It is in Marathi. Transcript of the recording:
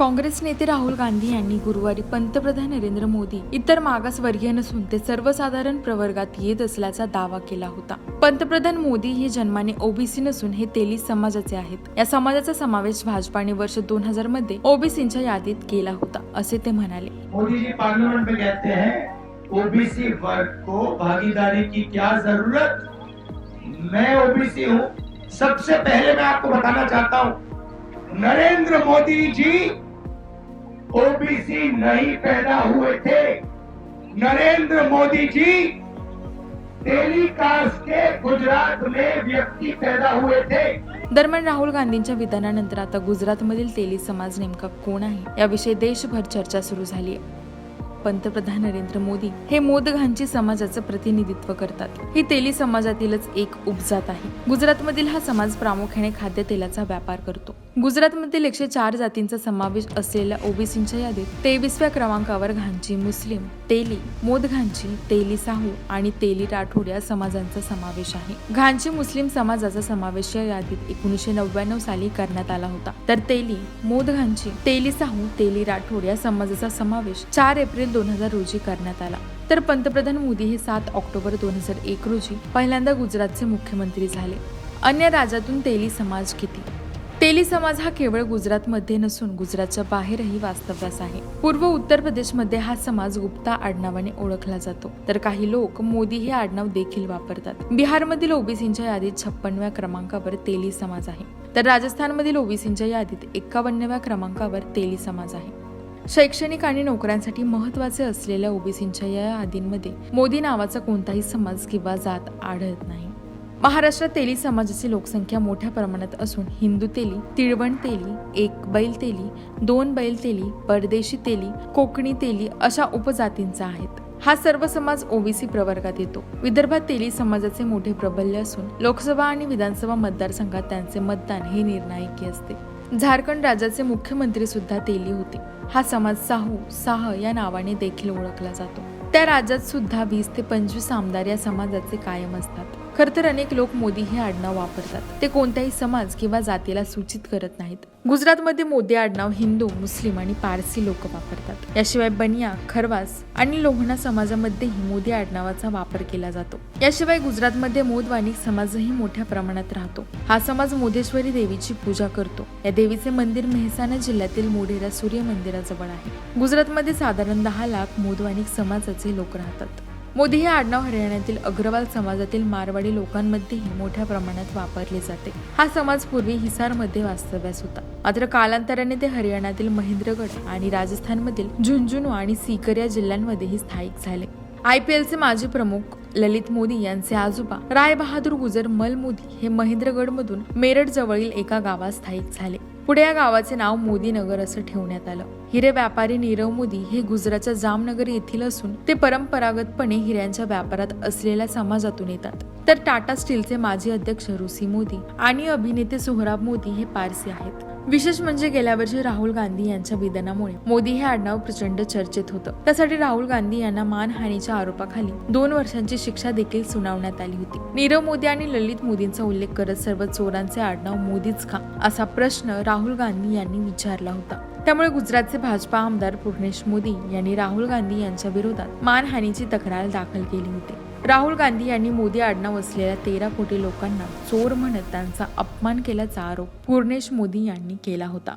काँग्रेस नेते राहुल गांधी यांनी गुरुवारी पंतप्रधान नरेंद्र मोदी इतर मागासवर्गीय नसून ते सर्वसाधारण प्रवर्गात येत असल्याचा दावा केला होता. पंतप्रधान मोदी हे जन्माने ओबीसी नसून हे तेली समाजाचे आहेत. या समाजाचा समावेश भाजपाने वर्ष दोन हजारमध्ये ओबीसींच्या यादीत केला होता असे ते म्हणाले. मोदीजी पार्लियामेंट में कहते हैं ओबीसी वर्ग को भागीदारी की क्या जरूरत? मैं ओबीसी हूँ। सबसे पहले मैं आपको बताना चाहता हूँ नरेंद्र मोदी जी ओबीसी नहीं पैदा हुए थे। नरेंद्र मोदी जी टेलीकास्ट के गुजरात में व्यक्ति पैदा हुए थे। दरम्यान राहुल गांधींच्या विधानानंतर आता गुजरातमधील तेली समाज नेमका कोण आहे याविषयी देशभर चर्चा सुरू झाली आहे. पंतप्रधान नरेंद्र मोदी हे मोदघांची समाजाचं प्रतिनिधित्व करतात. ही तेली समाजातीलच एक उपजात आहे. गुजरातमधील हा समाज प्रामुख्याने खाद्यतेलाचा व्यापार करतो. गुजरातमधील एकशे चार जातींचा समावेश असलेल्या ओबीसींच्या यादीत तेवीसव्या क्रमांकावर घांची मुस्लिम तेली मोदघांची तेली साहू आणि तेली राठोड या समाजांचा समावेश आहे. घांची मुस्लिम समाजाचा समावेश या यादीत एकोणीसशे नव्याण्णव साली करण्यात आला होता. तर तेली मोदघांची तेली साहू तेली राठोड या समाजाचा समावेश चार एप्रिल दोन हजार रोजी करण्यात आला. तर पंतप्रधान मोदी हे सात ऑक्टोबर दोन हजार एक रोजी पहिल्यांदा गुजरातचे मुख्यमंत्री झाले. अन्य राज्यातून तेली समाज किती? तेली समाज हा केवळ गुजरातमध्ये नसून गुजरातच्या बाहेरही वास्तव्यास आहे. पूर्व उत्तर प्रदेशमध्ये हा समाज गुप्ता आडनावाने ओळखला जातो. तर काही लोक मोदी हे आडनाव देखील वापरतात. बिहारमधील ओबीसींच्या यादीत छप्पनव्या क्रमांकावर तेली समाज आहे. तर राजस्थानमधील ओबीसींच्या यादीत एकावन्नव्या क्रमांकावर तेली समाज आहे. शैक्षणिक आणि नोकऱ्यांसाठी महत्त्वाचे असलेल्या ओबीसींच्या या यादींमध्ये मोदी नावाचा कोणताही समाज किंवा जात आढळत नाही. महाराष्ट्रात तेली समाजाची लोकसंख्या मोठ्या प्रमाणात असून हिंदू तेली तिळवण तेली एक बैल तेली दोन बैल तेली परदेशी तेली कोकणी तेली अशा उपजातींचा आहेत. हा सर्व समाज ओबीसी प्रवर्गात येतो. विदर्भात तेली समाजाचे मोठे प्रबल्य असून लोकसभा आणि विधानसभा मतदारसंघात त्यांचे मतदान हे निर्णायकी असते. झारखंड राज्याचे मुख्यमंत्री सुद्धा तेली होते. हा समाज साहू साह या नावाने देखील ओळखला जातो. त्या राज्यात सुद्धा वीस ते पंचवीस आमदार या समाजाचे कायम असतात. खरं तर अनेक लोक मोदी हे आडनाव वापरतात. ते कोणत्याही समाज किंवा जातीला सूचित करत नाहीत. गुजरातमध्ये मोदी आडनाव हिंदू मुस्लिम आणि पारसी लोक वापरतात. याशिवाय बनिया खरवास आणि लोहणा समाजामध्येही मोदी आडनावाचा वापर केला जातो. याशिवाय गुजरातमध्ये मोदवाणी समाजही मोठ्या प्रमाणात राहतो. हा समाज मोदेश्वरी देवीची पूजा करतो. या देवीचे मंदिर मेहसाणा जिल्ह्यातील मोढेरा सूर्य मंदिराजवळ आहे. गुजरातमध्ये साधारण दहा लाख मोदवानिक समाजाचे लोक राहतात. मोदी हे आडनाव हरियाणातील अग्रवाल समाजातील मारवाडी लोकांमध्येही मोठ्या प्रमाणात वापरले जाते. हा समाज पूर्वी हिसारमध्ये वास्तव्यास होता. मात्र कालांतराने ते हरियाणातील महेंद्रगड आणि राजस्थानमधील झुंझुनू आणि सीकर या जिल्ह्यांमध्येही स्थायिक झाले. आय पी एलचे माजी प्रमुख ललित मोदी यांचे आजोबा राय बहादूर गुजर मल मोदी हे महेंद्रगडमधून मेरठ जवळील एका गावात स्थायिक झाले. पुढे या गावाचे नाव मोदीनगर असं ठेवण्यात आलं. हिरे व्यापारी नीरव मोदी हे गुजरातच्या जामनगर येथील असून ते परंपरागतपणे हिऱ्यांच्या व्यापारात असलेल्या समाजातून येतात. तर टाटा स्टीलचे माजी अध्यक्ष रुसी मोदी आणि अभिनेते सोहराब मोदी हे पारसी आहेत. विशेष म्हणजे गेल्या वर्षी राहुल गांधी यांच्या विधानामुळे मोदी हे आडनाव प्रचंड चर्चेत होतं. त्यासाठी राहुल गांधी यांना मानहानीच्या आरोपाखाली दोन वर्षांची शिक्षा देखील सुनावण्यात आली होती. नीरव मोदी आणि ललित मोदींचा उल्लेख करत सर्व चोरांचे आडनाव मोदीच का? असा प्रश्न राहुल गांधी यांनी विचारला होता. त्यामुळे गुजरातचे भाजपा आमदार पूर्णेश मोदी यांनी राहुल गांधी यांच्या विरोधात मानहानीची तक्रार दाखल केली होती. राहुल गांधी यांनी मोदी आडनाव असलेल्या तेरा कोटी लोकांना चोर म्हणत त्यांचा अपमान केल्याचा आरोप पूर्णेश मोदी यांनी केला होता.